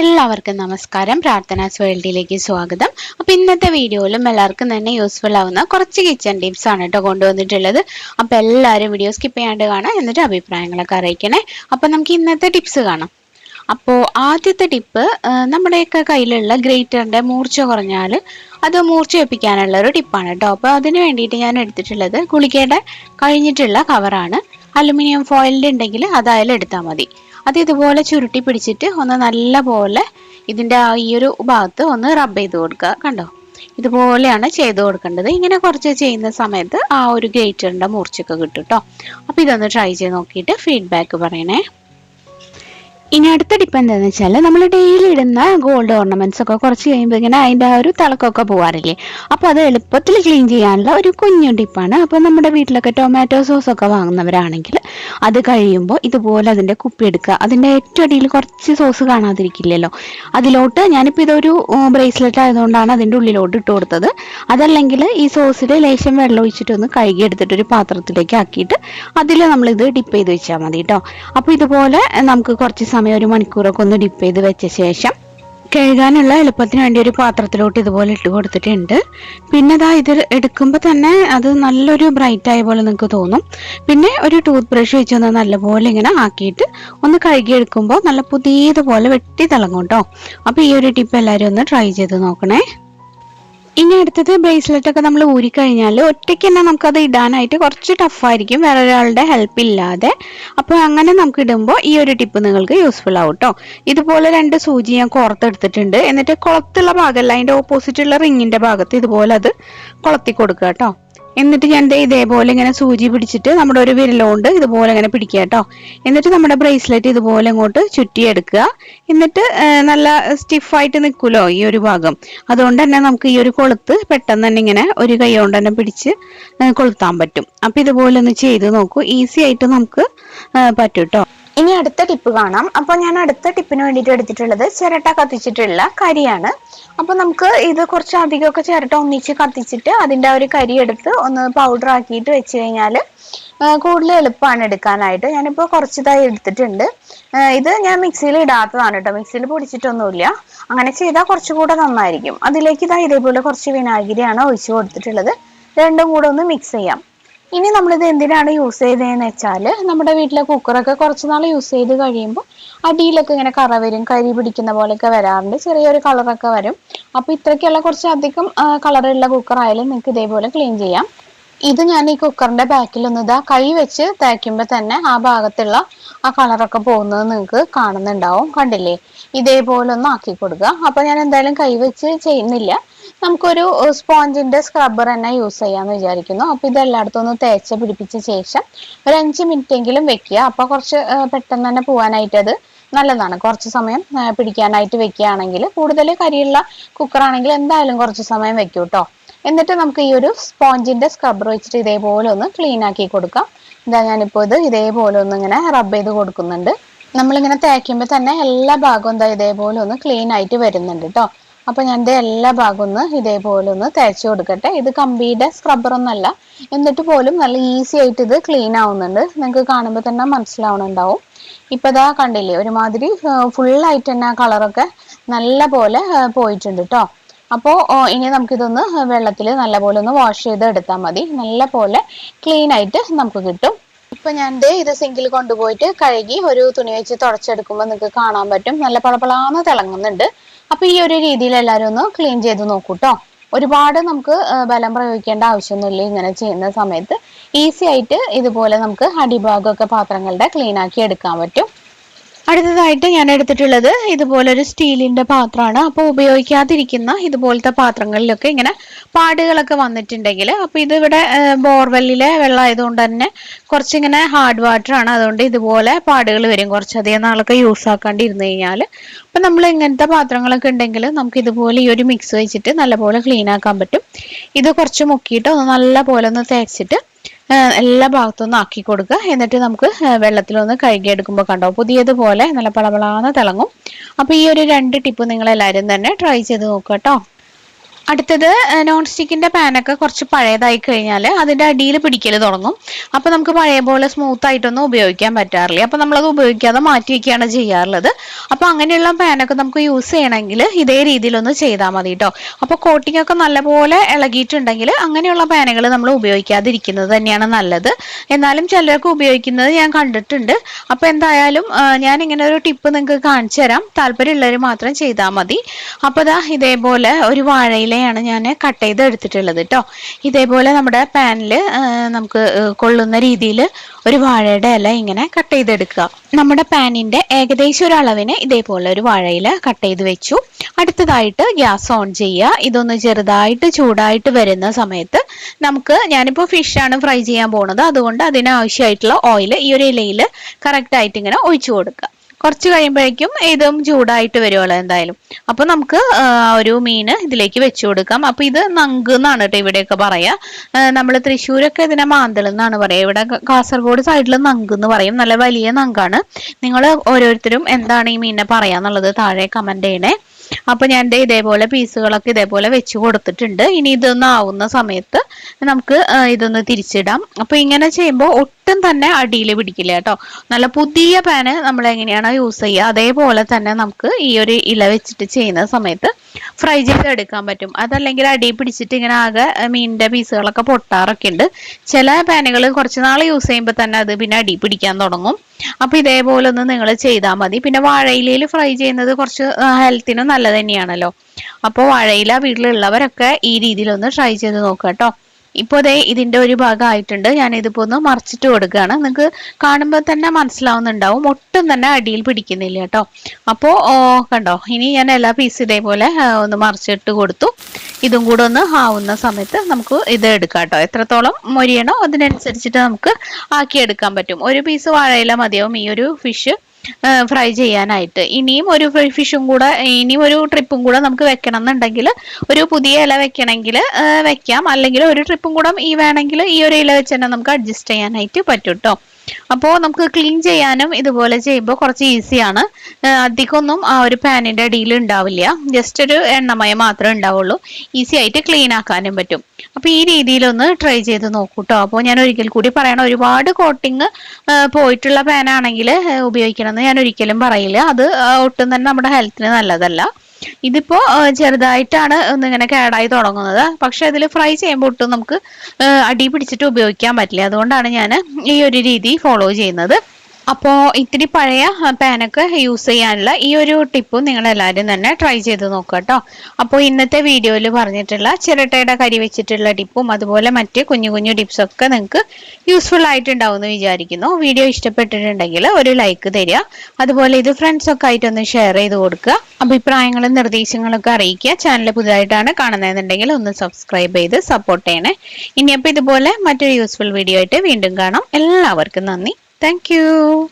എല്ലാവർക്കും നമസ്കാരം. പ്രാർത്ഥനാസ് വേൾഡിലേക്ക് സ്വാഗതം. അപ്പൊ ഇന്നത്തെ വീഡിയോയിലും എല്ലാവർക്കും തന്നെ യൂസ്ഫുൾ ആവുന്ന കുറച്ച് കിച്ചൺ ടിപ്സ് ആണ് കേട്ടോ കൊണ്ടുവന്നിട്ടുള്ളത്. അപ്പൊ എല്ലാവരും വീഡിയോ സ്കിപ്പ് ചെയ്യാണ്ട് കാണാം എന്നിട്ട് അഭിപ്രായങ്ങളൊക്കെ അറിയിക്കണേ. അപ്പൊ നമുക്ക് ഇന്നത്തെ ടിപ്സ് കാണാം. അപ്പോൾ ആദ്യത്തെ ടിപ്പ് നമ്മുടെയൊക്കെ കയ്യിലുള്ള ഗ്രേറ്ററിന്റെ മൂർച്ച കുറഞ്ഞാൽ അത് മൂർച്ച വെപ്പിക്കാനുള്ള ഒരു ടിപ്പാണ് കേട്ടോ അപ്പോൾ അതിന് വേണ്ടിയിട്ട് ഞാൻ എടുത്തിട്ടുള്ളത് ഗുളികയുടെ കഴിഞ്ഞിട്ടുള്ള കവറാണ് അലുമിനിയം ഫോയിലിന്റെ ഉണ്ടെങ്കിൽ അതായാലും എടുത്താൽ മതി. അത് ഇതുപോലെ ചുരുട്ടി പിടിച്ചിട്ട് ഒന്ന് നല്ല പോലെ ഇതിന്റെ ആ ഈ ഒരു ഭാഗത്ത് ഒന്ന് റബ്ബ് ചെയ്ത് കൊടുക്കുക. കണ്ടോ? ഇതുപോലെയാണ് ചെയ്ത് കൊടുക്കേണ്ടത്. ഇങ്ങനെ കുറച്ച് ചെയ്യുന്ന സമയത്ത് ആ ഒരു ഗേറ്ററിന്റെ മൂർച്ചയൊക്കെ കിട്ടും കേട്ടോ അപ്പോൾ ഇതൊന്ന് ട്രൈ ചെയ്ത് നോക്കിയിട്ട് ഫീഡ്ബാക്ക് പറയണേ. ഇനി അടുത്ത ടിപ്പ് എന്താണെന്ന് വെച്ചാൽ നമ്മൾ ഡെയിലി ഇടുന്ന ഗോൾഡ് ഓർണമെന്റ്സ് ഒക്കെ കുറച്ച് കഴിയുമ്പോൾ ഇങ്ങനെ അതിന്റെ ആ ഒരു തിളക്കമൊക്കെ പോവാറില്ലേ? അപ്പോൾ അത് എളുപ്പത്തിൽ ക്ലീൻ ചെയ്യാനുള്ള ഒരു കുഞ്ഞു ടിപ്പാണ് അപ്പോൾ നമ്മുടെ വീട്ടിലൊക്കെ ടൊമാറ്റോ സോസ് ഒക്കെ വാങ്ങുന്നവരാണെങ്കിൽ അത് കഴിയുമ്പോൾ ഇതുപോലെ അതിന്റെ കുപ്പി എടുക്കുക. അതിന്റെ ഏറ്റവും അടിയിൽ കുറച്ച് സോസ് കാണാതിരിക്കില്ലല്ലോ. അതിലോട്ട് ഞാനിപ്പോൾ ഇതൊരു ബ്രേസ്ലെറ്റ് ആയതുകൊണ്ടാണ് അതിന്റെ ഉള്ളിലോട്ട് ഇട്ട് കൊടുത്തത്. അതല്ലെങ്കിൽ ഈ സോസിൽ ലേശം വെള്ളം ഒഴിച്ചിട്ട് ഒന്ന് കഴുകി എടുത്തിട്ട് ഒരു പാത്രത്തിലേക്ക് ആക്കിയിട്ട് അതിൽ ഇത് ഡിപ്പ് ചെയ്ത് വെച്ചാൽ മതി കേട്ടോ അപ്പോൾ ഇതുപോലെ നമുക്ക് കുറച്ച് സമയം ഒരു മണിക്കൂറൊക്കെ ഒന്ന് ഡിപ്പ് ചെയ്ത് വെച്ച ശേഷം കഴുകാനുള്ള എളുപ്പത്തിന് വേണ്ടി ഒരു പാത്രത്തിലോട്ട് ഇതുപോലെ ഇട്ട് കൊടുത്തിട്ടുണ്ട്. പിന്നെ അതാ ഇത് എടുക്കുമ്പോൾ തന്നെ അത് നല്ലൊരു ബ്രൈറ്റ് ആയ പോലെ നിങ്ങൾക്ക് തോന്നും. പിന്നെ ഒരു ടൂത്ത് ബ്രഷ് വെച്ച് ഒന്ന് നല്ലപോലെ ഇങ്ങനെ ആക്കിയിട്ട് ഒന്ന് കഴുകി എടുക്കുമ്പോൾ നല്ല പുതിയതുപോലെ വെട്ടി തിളങ്ങും കേട്ടോ അപ്പോൾ ഈ ഒരു ടിപ്പ് എല്ലാവരും ഒന്ന് ട്രൈ ചെയ്ത് നോക്കണേ. ഇനി അടുത്തത് ബ്രേസ്ലെറ്റ് ഒക്കെ നമ്മൾ ഊരിക്കഴിഞ്ഞാൽ ഒറ്റയ്ക്ക് തന്നെ നമുക്കത് ഇടാനായിട്ട് കുറച്ച് ടഫായിരിക്കും വേറെ ഒരാളുടെ ഹെൽപ്പ് ഇല്ലാതെ. അപ്പോൾ അങ്ങനെ നമുക്ക് ഇടുമ്പോൾ ഈ ഒരു ടിപ്പ് നിങ്ങൾക്ക് യൂസ്ഫുൾ ആവും കേട്ടോ ഇതുപോലെ രണ്ട് സൂചി ഞാൻ കുളത്തെടുത്തിട്ടുണ്ട് എന്നിട്ട് കുളത്തുള്ള ഭാഗമല്ല അതിന്റെ ഓപ്പോസിറ്റുള്ള റിങ്ങിന്റെ ഭാഗത്ത് ഇതുപോലെ അത് കുളത്തി കൊടുക്കുക കേട്ടോ എന്നിട്ട് ഞാൻ ഇതേപോലെ ഇങ്ങനെ സൂചി പിടിച്ചിട്ട് നമ്മുടെ ഒരു വിരലുകൊണ്ട് ഇതുപോലെ ഇങ്ങനെ പിടിക്കുക കേട്ടോ. എന്നിട്ട് നമ്മുടെ ബ്രേസ്ലെറ്റ് ഇതുപോലെ ഇങ്ങോട്ട് ചുറ്റിയെടുക്കുക. എന്നിട്ട് നല്ല സ്റ്റിഫായിട്ട് നിൽക്കുമല്ലോ ഈ ഒരു ഭാഗം. അതുകൊണ്ട് തന്നെ നമുക്ക് ഈ ഒരു കൊളുത്ത് പെട്ടെന്ന് തന്നെ ഇങ്ങനെ ഒരു കൈ കൊണ്ട് തന്നെ പിടിച്ച് കൊളുത്താൻ പറ്റും. അപ്പൊ ഇതുപോലെ ഒന്ന് ചെയ്ത് നോക്കൂ. ഈസി ആയിട്ട് നമുക്ക് പറ്റും കേട്ടോ. ഇനി അടുത്ത ടിപ്പ് കാണാം. അപ്പോൾ ഞാൻ അടുത്ത ടിപ്പിന് വേണ്ടിയിട്ട് എടുത്തിട്ടുള്ളത് ചിരട്ട കത്തിച്ചിട്ടുള്ള കരിയാണ്. അപ്പോൾ നമുക്ക് ഇത് കുറച്ച് അധികമൊക്കെ ചിരട്ട ഒന്നിച്ച് കത്തിച്ചിട്ട് അതിന്റെ ഒരു കരി എടുത്ത് ഒന്ന് പൗഡർ ആക്കിയിട്ട് വെച്ച് കഴിഞ്ഞാൽ കൂടുതൽ എളുപ്പമാണ് എടുക്കാനായിട്ട്. ഞാനിപ്പോൾ കുറച്ചിതായി എടുത്തിട്ടുണ്ട്. ഇത് ഞാൻ മിക്സിയിൽ ഇടാത്തതാണ് കേട്ടോ. മിക്സിയിൽ പൊടിച്ചിട്ടൊന്നുമില്ല. അങ്ങനെ ചെയ്താൽ കുറച്ചുകൂടെ നന്നായിരിക്കും. അതിലേക്ക് ഇതാ ഇതേപോലെ കുറച്ച് വിനാഗിരിയാണ് ഒഴിച്ചു കൊടുത്തിട്ടുള്ളത്. രണ്ടും കൂടെ ഒന്ന് മിക്സ് ചെയ്യാം. ഇനി നമ്മളിത് എന്തിനാണ് യൂസ് ചെയ്തതെന്ന് വെച്ചാൽ നമ്മുടെ വീട്ടിലെ കുക്കറൊക്കെ കുറച്ച് നാൾ യൂസ് ചെയ്ത് കഴിയുമ്പോൾ അടിയിലൊക്കെ ഇങ്ങനെ കറ വരും കരി പിടിക്കുന്ന പോലെയൊക്കെ വരാറുണ്ട്. ചെറിയൊരു കളറൊക്കെ വരും. അപ്പോൾ ഇത്രയ്ക്കുള്ള കുറച്ച് അധികം കളറുള്ള കുക്കറായാലും നിങ്ങൾക്ക് ഇതേപോലെ ക്ലീൻ ചെയ്യാം. ഇത് ഞാൻ ഈ കുക്കറിന്റെ ബാക്കിൽ ഇതാ കൈ വെച്ച് തേക്കുമ്പോൾ തന്നെ ആ ഭാഗത്തുള്ള ആ കളറൊക്കെ പോകുന്നത് നിങ്ങൾക്ക് കാണുന്നുണ്ടാവും. കണ്ടില്ലേ? ഇതേപോലെ ഒന്ന് ആക്കി കൊടുക്കുക. അപ്പോൾ ഞാൻ എന്തായാലും കൈ വെച്ച് ചെയ്യുന്നില്ല. നമുക്കൊരു സ്പോഞ്ചിന്റെ സ്ക്രബ്ബർ തന്നെ യൂസ് ചെയ്യാന്ന് വിചാരിക്കുന്നു. അപ്പൊ ഇത് എല്ലായിടത്തും ഒന്ന് തേച്ച് പിടിപ്പിച്ച ശേഷം ഒരു അഞ്ച് മിനിറ്റ് എങ്കിലും വെക്കുക. അപ്പൊ കുറച്ച് പെട്ടെന്ന് തന്നെ പോകാനായിട്ട് അത് നല്ലതാണ്. കുറച്ച് സമയം പിടിക്കാനായിട്ട് വെക്കുകയാണെങ്കിൽ കൂടുതൽ കരിയുള്ള കുക്കറാണെങ്കിൽ എന്തായാലും കുറച്ച് സമയം വെക്കൂ കേട്ടോ എന്നിട്ട് നമുക്ക് ഈ ഒരു സ്പോഞ്ചിന്റെ സ്ക്രബ്ബർ വെച്ചിട്ട് ഇതേപോലെ ഒന്ന് ക്ലീൻ ആക്കി കൊടുക്കാം. ഇതാ ഞാനിപ്പോൾ ഇത് ഇതേപോലെ ഒന്ന് ഇങ്ങനെ റബ്ബ് ചെയ്ത് കൊടുക്കുന്നുണ്ട്. നമ്മളിങ്ങനെ തേക്കുമ്പോൾ തന്നെ എല്ലാ ഭാഗവും എന്താ ഇതേപോലെ ഒന്ന് ക്ലീൻ ആയിട്ട് വരുന്നുണ്ട് കേട്ടോ അപ്പൊ ഞാൻ എല്ലാ ഭാഗവും ഒന്ന് ഇതേപോലെ ഒന്ന് തേച്ച് കൊടുക്കട്ടെ. ഇത് കമ്പിയുടെ സ്ക്രബ്ബർ ഒന്നല്ല. എന്നിട്ട് പോലും നല്ല ഈസി ആയിട്ട് ഇത് ക്ലീൻ ആവുന്നുണ്ട്. നിങ്ങൾക്ക് കാണുമ്പോൾ തന്നെ മനസ്സിലാവണുണ്ടാവും. ഇപ്പൊ ഇതാ കണ്ടില്ലേ ഒരുമാതിരി ഫുള്ളായിട്ട് തന്നെ ആ കളറൊക്കെ നല്ല പോലെ പോയിട്ടുണ്ട് കേട്ടോ അപ്പോൾ ഇനി നമുക്കിതൊന്ന് വെള്ളത്തിൽ നല്ലപോലെ ഒന്ന് വാഷ് ചെയ്ത് എടുത്താൽ മതി. നല്ല പോലെ ക്ലീൻ ആയിട്ട് നമുക്ക് കിട്ടും. ഇപ്പൊ ഞാൻ ഇത് സിങ്കിൽ കൊണ്ടുപോയിട്ട് കഴുകി ഒരു തുണി വെച്ച് തുടച്ചെടുക്കുമ്പോൾ നിങ്ങൾക്ക് കാണാൻ പറ്റും. നല്ല പളപളാന്ന് തിളങ്ങുന്നുണ്ട്. അപ്പൊ ഈ ഒരു രീതിയിൽ എല്ലാവരും ഒന്ന് ക്ലീൻ ചെയ്ത് നോക്കൂട്ടോ. ഒരുപാട് നമുക്ക് ബലം പ്രയോഗിക്കേണ്ട ആവശ്യമൊന്നുമില്ല ഇങ്ങനെ ചെയ്യുന്ന സമയത്ത്. ഈസി ആയിട്ട് ഇതുപോലെ നമുക്ക് അടിഭാഗമൊക്കെ പാത്രങ്ങളുടെ ക്ലീൻ ആക്കി എടുക്കാൻ പറ്റും. അടുത്തതായിട്ട് ഞാൻ എടുത്തിട്ടുള്ളത് ഇതുപോലൊരു സ്റ്റീലിന്റെ പാത്രമാണ്. അപ്പോൾ ഉപയോഗിക്കാതിരിക്കുന്ന ഇതുപോലത്തെ പാത്രങ്ങളിലൊക്കെ ഇങ്ങനെ പാടുകളൊക്കെ വന്നിട്ടുണ്ടെങ്കിൽ അപ്പോൾ ഇതിവിടെ ബോർവെല്ലിലെ വെള്ളം ആയതുകൊണ്ട് തന്നെ കുറച്ചിങ്ങനെ ഹാർഡ് വാട്ടർ ആണ്. അതുകൊണ്ട് ഇതുപോലെ പാടുകൾ വരും. കുറച്ചധികം നാളൊക്കെ യൂസ് ആക്കാണ്ട് ഇരുന്ന് കഴിഞ്ഞാൽ അപ്പം നമ്മൾ ഇങ്ങനത്തെ പാത്രങ്ങളൊക്കെ ഉണ്ടെങ്കിൽ നമുക്ക് ഇതുപോലെ ഈ ഒരു മിക്സ് വെച്ചിട്ട് നല്ലപോലെ ക്ലീൻ ആക്കാൻ പറ്റും. ഇത് കുറച്ച് മുക്കിയിട്ട് ഒന്ന് നല്ല പോലെ ഒന്ന് തേച്ചിട്ട് എല്ലാ ഭാഗത്തുനിന്ന് ആക്കി കൊടുക്കുക. എന്നിട്ട് നമുക്ക് വെള്ളത്തിലൊന്ന് കഴുകിയെടുക്കുമ്പോൾ കണ്ടോ പുതിയതുപോലെ നല്ല പളപളാന്ന് തിളങ്ങും. അപ്പോൾ ഈ ഒരു രണ്ട് ടിപ്പ് നിങ്ങൾ എല്ലാവരും തന്നെ ട്രൈ ചെയ്ത് നോക്കുക കേട്ടോ. അടുത്തത് നോൺ സ്റ്റിക്കിന്റെ പാനൊക്കെ കുറച്ച് പഴയതായി കഴിഞ്ഞാൽ അതിന്റെ അടിയിൽ പിടിക്കൽ തുടങ്ങും. അപ്പൊ നമുക്ക് പഴയ പോലെ സ്മൂത്ത് ആയിട്ടൊന്നും ഉപയോഗിക്കാൻ പറ്റാറില്ല. അപ്പൊ നമ്മളത് ഉപയോഗിക്കാതെ മാറ്റി വെക്കുകയാണ് ചെയ്യാറുള്ളത്. അപ്പൊ അങ്ങനെയുള്ള പാനൊക്കെ നമുക്ക് യൂസ് ചെയ്യണമെങ്കിൽ ഇതേ രീതിയിലൊന്ന് ചെയ്താൽ മതി കേട്ടോ അപ്പൊ കോട്ടിംഗ് ഒക്കെ നല്ലപോലെ ഇളകിയിട്ടുണ്ടെങ്കിൽ അങ്ങനെയുള്ള പാനുകൾ നമ്മൾ ഉപയോഗിക്കാതിരിക്കുന്നത് തന്നെയാണ് നല്ലത്. എന്നാലും ചിലരൊക്കെ ഉപയോഗിക്കുന്നത് ഞാൻ കണ്ടിട്ടുണ്ട്. അപ്പൊ എന്തായാലും ഞാൻ ഇങ്ങനെ ഒരു ടിപ്പ് നിങ്ങൾക്ക് കാണിച്ചു തരാം. താല്പര്യമുള്ളവർ മാത്രം ചെയ്താൽ മതി. അപ്പൊ ദാ ഇതേപോലെ ഒരു വാഴയിലെ ഇലയാണ് ഞാൻ കട്ട് ചെയ്ത് എടുത്തിട്ടുള്ളത് കേട്ടോ ഇതേപോലെ നമ്മുടെ പാനിൽ നമുക്ക് കൊള്ളുന്ന രീതിയിൽ ഒരു വാഴയുടെ ഇല ഇങ്ങനെ കട്ട് ചെയ്തെടുക്കുക. നമ്മുടെ പാനിന്റെ ഏകദേശം ഒരു അളവിന് ഇതേപോലെ ഒരു വാഴയില കട്ട് ചെയ്ത് വെച്ചു. അടുത്തതായിട്ട് ഗ്യാസ് ഓൺ ചെയ്യുക. ഇതൊന്ന് ചെറുതായിട്ട് ചൂടായിട്ട് വരുന്ന സമയത്ത് നമുക്ക് ഞാനിപ്പോൾ ഫിഷാണ് ഫ്രൈ ചെയ്യാൻ പോണത്. അതുകൊണ്ട് അതിനാവശ്യമായിട്ടുള്ള ഓയിൽ ഈ ഒരു ഇലയിൽ കറക്റ്റായിട്ട് ഇങ്ങനെ ഒഴിച്ചു കൊടുക്കുക. കുറച്ച് കഴിയുമ്പോഴേക്കും ഇതും ചൂടായിട്ട് വരുമല്ലോ എന്തായാലും. അപ്പൊ നമുക്ക് ഒരു മീന് ഇതിലേക്ക് വെച്ചു കൊടുക്കാം. അപ്പൊ ഇത് നങ്ക് എന്നാണ് കേട്ടോ ഇവിടെയൊക്കെ പറയാ. നമ്മൾ തൃശ്ശൂരൊക്കെ ഇതിനെ മാന്തൽ എന്നാണ് പറയാ. ഇവിടെ കാസർഗോഡ് സൈഡിൽ നങ്ക് എന്ന് പറയും. നല്ല വലിയ നങ്കാണ്. നിങ്ങൾ ഓരോരുത്തരും എന്താണ് ഈ മീനിനെ പറയാന്നുള്ളത് താഴെ കമന്റ് ചെയ്യണേ. അപ്പൊ ഞാൻ ഇതേപോലെ പീസുകളൊക്കെ ഇതേപോലെ വെച്ച് കൊടുത്തിട്ടുണ്ട്. ഇനി ഇതൊന്ന് ആവുന്ന സമയത്ത് നമുക്ക് ഇതൊന്ന് തിരിച്ചിടാം. അപ്പൊ ഇങ്ങനെ ചെയ്യുമ്പോൾ ഒട്ടും തന്നെ അടിയിൽ പിടിക്കില്ല കേട്ടോ. നല്ല പുതിയ പാന് നമ്മൾ എങ്ങനെയാണോ യൂസ് ചെയ്യുക അതേപോലെ തന്നെ നമുക്ക് ഈ ഒരു ഇല വെച്ചിട്ട് ചെയ്യുന്ന സമയത്ത് ഫ്രൈ ചെയ്തെടുക്കാൻ പറ്റും. അതല്ലെങ്കിൽ അടി പിടിച്ചിട്ട് ഇങ്ങനെ ആകെ മീനിന്റെ പീസുകളൊക്കെ പൊട്ടാറൊക്കെ ഉണ്ട്. ചില പാനുകൾ കുറച്ച് നാൾ യൂസ് ചെയ്യുമ്പോൾ തന്നെ അത് പിന്നെ അടി പിടിക്കാൻ തുടങ്ങും. അപ്പൊ ഇതേപോലെ ഒന്ന് നിങ്ങൾ ചെയ്താൽ മതി. പിന്നെ വാഴയിലയിൽ ഫ്രൈ ചെയ്യുന്നത് കുറച്ച് ഹെൽത്തിനും നല്ലത് തന്നെയാണല്ലോ അപ്പോൾ വാഴയില വീട്ടിലുള്ളവരൊക്കെ ഈ രീതിയിലൊന്ന് ട്രൈ ചെയ്ത് നോക്കുക കേട്ടോ. ഇപ്പോൾ ദേ ഇതിന്റെ ഒരു ഭാഗമായിട്ടുണ്ട്. ഞാൻ ഇതിപ്പോ ഒന്ന് മറിച്ചിട്ട് കൊടുക്കുകയാണ്. നിങ്ങൾക്ക് കാണുമ്പോൾ തന്നെ മനസ്സിലാവുന്നുണ്ടാവും. ഒട്ടും തന്നെ അടിയിൽ പിടിക്കുന്നില്ല കേട്ടോ. അപ്പോൾ കണ്ടോ? ഇനി ഞാൻ എല്ലാ പീസ് ഇതേപോലെ ഒന്ന് മറിച്ചിട്ട് കൊടുത്തു. ഇതും കൂടെ ഒന്ന് ആവുന്ന സമയത്ത് നമുക്ക് ഇത് എടുക്കാം കേട്ടോ. എത്രത്തോളം മൊരിയണോ അതിനനുസരിച്ചിട്ട് നമുക്ക് ആക്കി എടുക്കാൻ പറ്റും. ഒരു പീസ് വാഴയില മതിയാവും. ഈ ഒരു ഫിഷ് ഫ്രൈ ചെയ്യാനായിട്ട്. ഇനിയും ഒരു ഫിഷും കൂടെ ഇനിയും ഒരു ട്രിപ്പും കൂടെ നമുക്ക് വെക്കണം എന്നുണ്ടെങ്കിൽ ഒരു പുതിയ ഇല വെക്കണമെങ്കിൽ വെക്കാം. അല്ലെങ്കിൽ ഒരു ട്രിപ്പും കൂടെ ഈ വേണമെങ്കിൽ ഈ ഒരു ഇല വെച്ച് തന്നെ നമുക്ക് അഡ്ജസ്റ്റ് ചെയ്യാനായിട്ട് പറ്റും കേട്ടോ അപ്പോൾ നമുക്ക് ക്ലീൻ ചെയ്യാനും ഇതുപോലെ ചെയ്യുമ്പോൾ കുറച്ച് ഈസിയാണ് അധികമൊന്നും ആ ഒരു പാനിന്റെ അടിയിൽ ഉണ്ടാവില്ല. ജസ്റ്റ് ഒരു എണ്ണമയം മാത്രമേ ഉണ്ടാവുള്ളൂ. ഈസി ആയിട്ട് ക്ലീൻ ആക്കാനും പറ്റും. അപ്പോൾ ഈ രീതിയിലൊന്ന് ട്രൈ ചെയ്ത് നോക്കൂ കേട്ടോ അപ്പോൾ ഞാൻ ഒരിക്കൽ കൂടി പറയണം ഒരുപാട് കോട്ടിങ് പോയിട്ടുള്ള പാനാണെങ്കിൽ ഉപയോഗിക്കണം ഞാൻ ഒരിക്കലും പറയില്ല. അത് ഒട്ടും തന്നെ നമ്മുടെ ഹെൽത്തിന് നല്ലതല്ല. ഇതിപ്പോ ചെറുതായിട്ടാണ് ഒന്നിങ്ങനെ കേടായി തുടങ്ങുന്നത്. പക്ഷെ അതിൽ ഫ്രൈ ചെയ്യുമ്പോൾ ഒട്ടും നമുക്ക് അടി പിടിച്ചിട്ട് ഉപയോഗിക്കാൻ പറ്റില്ല. അതുകൊണ്ടാണ് ഞാൻ ഈ ഒരു രീതി ഫോളോ ചെയ്യുന്നത്. അപ്പോൾ ഇത്തിരി പഴയ പാനൊക്കെ യൂസ് ചെയ്യാനുള്ള ഈ ഒരു ടിപ്പും നിങ്ങൾ എല്ലാവരും തന്നെ ട്രൈ ചെയ്ത് നോക്കുക കേട്ടോ അപ്പോൾ ഇന്നത്തെ വീഡിയോയിൽ പറഞ്ഞിട്ടുള്ള ചിരട്ടയുടെ കരി വെച്ചിട്ടുള്ള ടിപ്പും അതുപോലെ മറ്റ് കുഞ്ഞു കുഞ്ഞു ടിപ്സ് ഒക്കെ നിങ്ങൾക്ക് യൂസ്ഫുൾ ആയിട്ടുണ്ടാവും എന്ന് വിചാരിക്കുന്നു. വീഡിയോ ഇഷ്ടപ്പെട്ടിട്ടുണ്ടെങ്കിൽ ഒരു ലൈക്ക് തരിക. അതുപോലെ ഇത് ഫ്രണ്ട്സൊക്കെ ആയിട്ടൊന്ന് ഷെയർ ചെയ്ത് കൊടുക്കുക. അഭിപ്രായങ്ങളും നിർദ്ദേശങ്ങളൊക്കെ അറിയിക്കുക. ചാനൽ പുതുതായിട്ടാണ് കാണുന്നതെന്നുണ്ടെങ്കിൽ ഒന്ന് സബ്സ്ക്രൈബ് ചെയ്ത് സപ്പോർട്ട് ചെയ്യണേ. ഇനിയപ്പോൾ ഇതുപോലെ മറ്റൊരു യൂസ്ഫുൾ വീഡിയോ ആയിട്ട് വീണ്ടും കാണാം. എല്ലാവർക്കും നന്ദി. Thank you.